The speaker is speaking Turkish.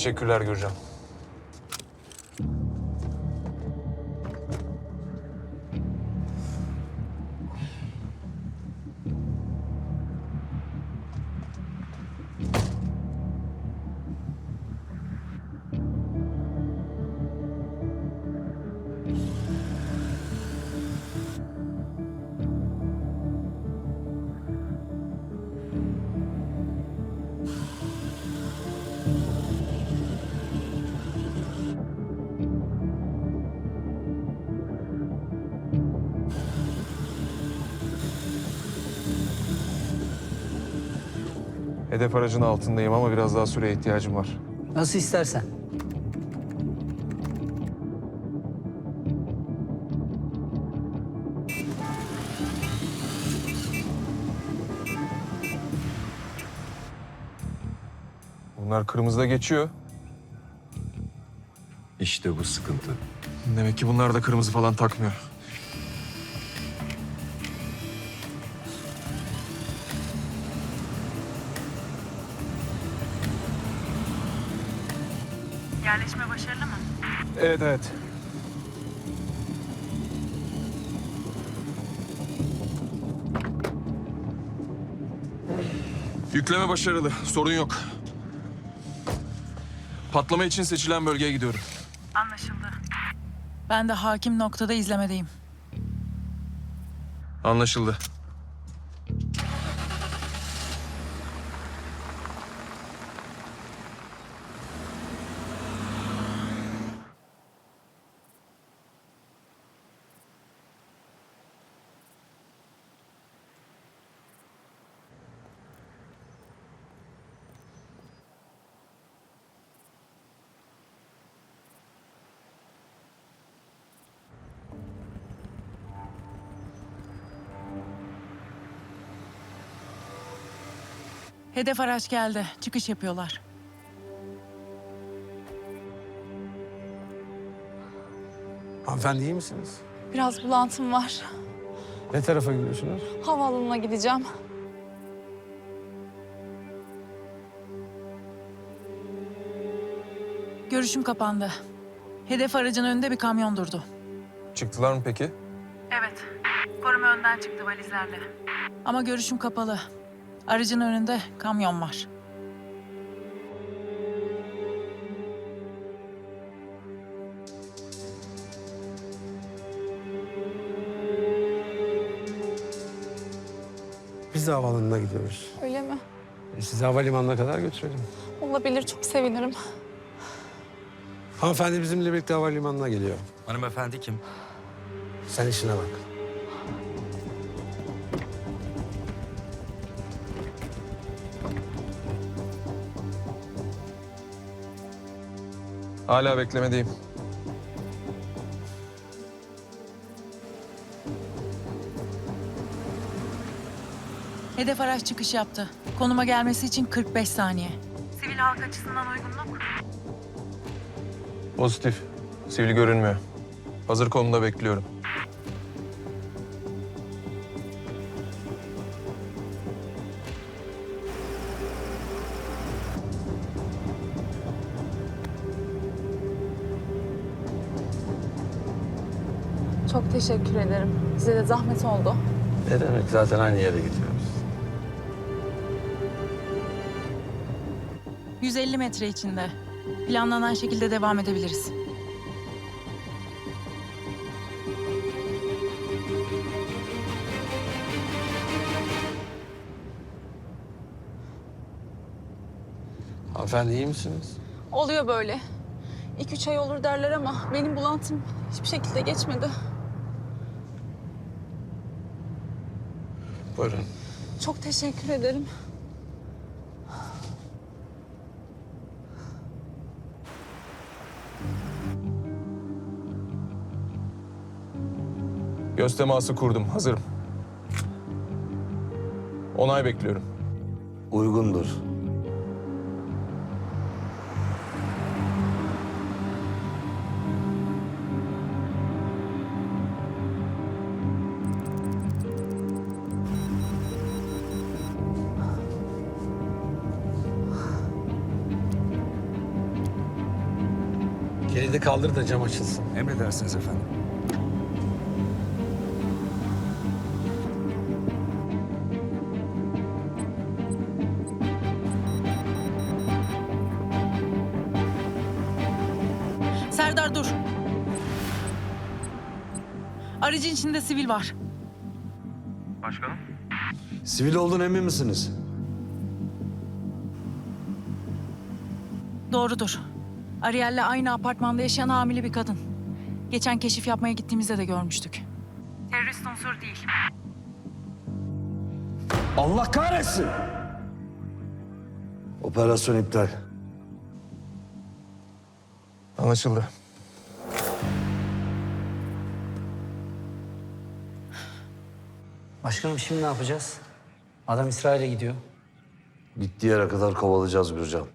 Teşekkürler Gürcan. Hedef aracın altındayım ama biraz daha süreye ihtiyacım var. Nasıl istersen. Bunlar kırmızıda geçiyor. İşte bu sıkıntı. Demek ki bunlar da kırmızı falan takmıyor. Evet evet. Yükleme başarılı. Sorun yok. Patlama için seçilen bölgeye gidiyorum. Anlaşıldı. Ben de hakim noktada izlemedeyim. Anlaşıldı. Hedef araç geldi. Çıkış yapıyorlar. Hanımefendi iyi misiniz? Biraz bulantım var. Ne tarafa gidiyorsunuz? Havaalanına gideceğim. Görüşüm kapandı. Hedef aracın önünde bir kamyon durdu. Çıktılar mı peki? Evet. Koruma önden çıktı valizlerle. Ama görüşüm kapalı. Aracın önünde kamyon var. Biz de havaalanına gidiyoruz. Öyle mi? E, sizi havalimanına kadar götürelim. Olabilir çok sevinirim. Hanımefendi bizimle birlikte havalimanına geliyor. Hanımefendi kim? Sen işine bak. Hala beklemedeyim. Hedef araç çıkış yaptı. Konuma gelmesi için 45 saniye. Sivil halk açısından uygunluk. Pozitif. Sivil görünmüyor. Hazır konumda bekliyorum. Çok teşekkür ederim. Size de zahmet oldu. Ne demek? Zaten aynı yere gidiyoruz. 150 metre içinde. Planlanan şekilde devam edebiliriz. Hanımefendi iyi misiniz? Oluyor böyle. İki üç ay olur derler ama benim bulantım hiçbir şekilde geçmedi. Buyurun. Çok teşekkür ederim. Göz teması kurdum. Hazırım. Onay bekliyorum. Uygundur. Feride kaldır da cam açılsın. Emredersiniz efendim. Serdar dur. Aracın içinde sivil var. Sivil olduğunu emin misiniz? Doğrudur. Ariel'le aynı apartmanda yaşayan hamile bir kadın. Geçen keşif yapmaya gittiğimizde de görmüştük. Terörist unsur değil. Allah kahretsin! Operasyon iptal. Anlaşıldı. Başkanım şimdi ne yapacağız? Adam İsrail'e gidiyor. Gittiği yere kadar kovalayacağız Gürcan.